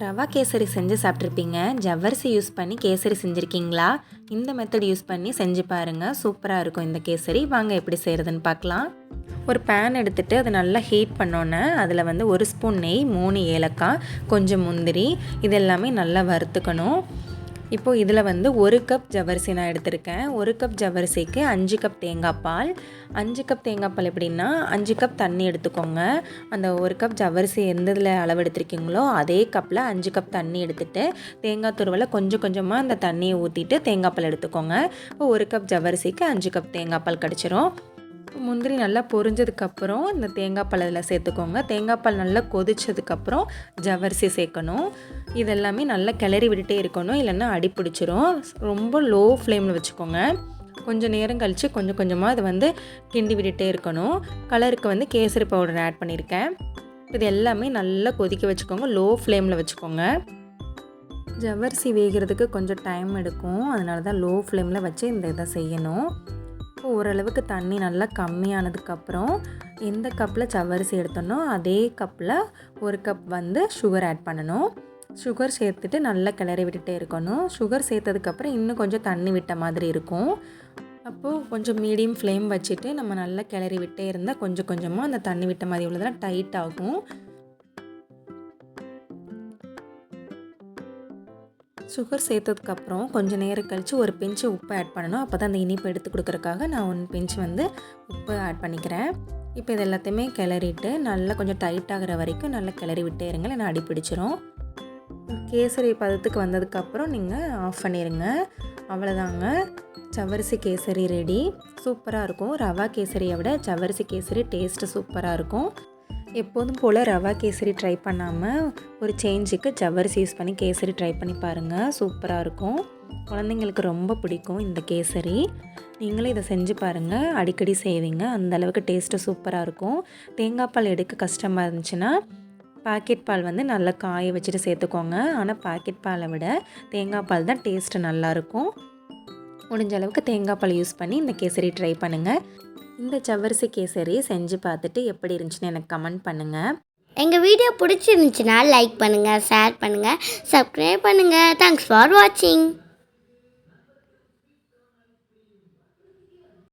ரவா கேசரி செஞ்சு சாப்பிட்ருப்பீங்க ஜவ்வரிசி யூஸ் பண்ணி கேசரி செஞ்சுருக்கீங்களா? இந்த மெத்தட் யூஸ் பண்ணி செஞ்சு பாருங்கள் சூப்பராக இருக்கும் இந்த கேசரி. வாங்க எப்படி செய்கிறதுன்னு பார்க்கலாம் ஒரு பேன் எடுத்துகிட்டு அதை நல்லா ஹீட் பண்ணோன்னே அதில் வந்து ஒரு ஸ்பூன் நெய் மூணு ஏலக்காய் கொஞ்சம் முந்திரி இது எல்லாமே நல்லா வறுத்துக்கணும். இப்போது இதில் வந்து ஒரு கப் ஜவரிசி நான் எடுத்திருக்கேன். ஒரு கப் ஜவரிசிக்கு அஞ்சு கப் தேங்காய் பால். அஞ்சு கப் தேங்காய் பால் எப்படின்னா அஞ்சு கப் தண்ணி எடுத்துக்கோங்க. அந்த ஒரு கப் ஜவரிசி எந்த இதில் அளவு எடுத்திருக்கீங்களோ அதே கப்பில் அஞ்சு கப் தண்ணி எடுத்துகிட்டு தேங்காய் துருவலை கொஞ்சம் கொஞ்சமாக அந்த தண்ணியை ஊற்றிட்டு தேங்காய் பால் எடுத்துக்கோங்க. இப்போ ஒரு கப் ஜவரிசிக்கு அஞ்சு கப் தேங்காய் பால் கிடச்சிரும். முந்திரி நல்லா பொரிஞ்சதுக்கப்புறம் இந்த தேங்காய் பால் அதில் சேர்த்துக்கோங்க. தேங்காய் பால் நல்லா கொதிச்சதுக்கப்புறம் ஜவ்வரிசி சேர்க்கணும். இதெல்லாமே நல்லா கிளறி விட்டுட்டே இருக்கணும். இல்லைன்னா அடி பிடிச்சிரும். ரொம்ப லோ ஃப்ளேமில் வச்சுக்கோங்க. கொஞ்சம் நேரம் கழித்து கொஞ்சம் கொஞ்சமாக அதை வந்து கிண்டி விட்டுட்டே இருக்கணும். கலருக்கு வந்து கேசரி பவுடர் ஆட் பண்ணியிருக்கேன். இது எல்லாமே நல்லா கொதிக்க வச்சுக்கோங்க. லோ ஃப்ளேமில் வச்சுக்கோங்க. ஜவ்வரிசி வேகிறதுக்கு கொஞ்சம் டைம் எடுக்கும். அதனால தான் லோ ஃப்ளேமில் வச்சு இந்த இதை செய்யணும். ஓரளவுக்கு தண்ணி நல்லா கம்மியானதுக்கப்புறம் எந்த கப்பில் சவ்வரிசி எடுத்தோனோ அதே கப்பில் ஒரு கப் வந்து சுகர் ஆட் பண்ணணும். சுகர் சேர்த்துட்டு நல்லா கிளறி விட்டுட்டே இருக்கணும். சுகர் சேர்த்ததுக்கப்புறம் இன்னும் கொஞ்சம் தண்ணி விட்ட மாதிரி இருக்கும். அப்போது கொஞ்சம் மீடியம் ஃப்ளேம் வச்சுட்டு நம்ம நல்லா கிளறி விட்டே இருந்தால் கொஞ்சம் கொஞ்சமாக அந்த தண்ணி விட்ட மாதிரி உள்ளதெல்லாம் டைட் ஆகும். சுகர் சேர்த்ததுக்கப்புறம் கொஞ்சம் நேரம் கழித்து ஒரு பிஞ்சு உப்பு ஆட் பண்ணணும். அப்போ தான் அந்த இனிப்பு எடுத்து கொடுக்குறக்காக நான் ஒன் பிஞ்ச் வந்து உப்பு ஆட் பண்ணிக்கிறேன். இப்போ இது எல்லாத்தையுமே கிளறிட்டு நல்லா கொஞ்சம் டைட் ஆகிற வரைக்கும் நல்லா கிளறி விட்டே இருங்க. இல்லைன்னா அடி பிடிச்சிரும். கேசரி பதத்துக்கு வந்ததுக்கப்புறம் நீங்கள் ஆஃப் பண்ணிடுங்க அவ்வளோதாங்க சவரிசி கேசரி ரெடி சூப்பராக இருக்கும். ரவா கேசரியை விட சவரிசி கேசரி டேஸ்ட்டு சூப்பராக இருக்கும். எப்போதும் போல் ரவா கேசரி ட்ரை பண்ணாமல் ஒரு சேஞ்சுக்கு ஜவ்வரிசி யூஸ் பண்ணி கேசரி ட்ரை பண்ணி பாருங்கள் சூப்பராக இருக்கும். குழந்தைங்களுக்கு ரொம்ப பிடிக்கும் இந்த கேசரி. நீங்களும் இதை செஞ்சு பாருங்கள் அடிக்கடி செய்வீங்க. அந்தளவுக்கு டேஸ்ட்டு சூப்பராக இருக்கும். தேங்காய் பால் எடுக்க கஷ்டமாக இருந்துச்சுன்னா பாக்கெட் பால் வந்து நல்லா காய வச்சுட்டு சேர்த்துக்கோங்க. ஆனால் பாக்கெட் பாலை விட தேங்காய் பால் தான் டேஸ்ட்டு நல்லாயிருக்கும் முடிஞ்ச அளவுக்கு தேங்காய் பால் யூஸ் பண்ணி இந்த கேசரி ட்ரை பண்ணுங்கள் இந்த ஜவ்வரிசி கேசரி செஞ்சு பார்த்துட்டு எப்படி இருந்துச்சுன்னு எனக்கு கமெண்ட் பண்ணுங்கள் எங்கள் வீடியோ பிடிச்சிருந்துச்சுன்னா லைக் பண்ணுங்கள் ஷேர் பண்ணுங்கள் சப்ஸ்கிரைப் பண்ணுங்கள் தேங்க்ஸ் ஃபார் வாட்சிங்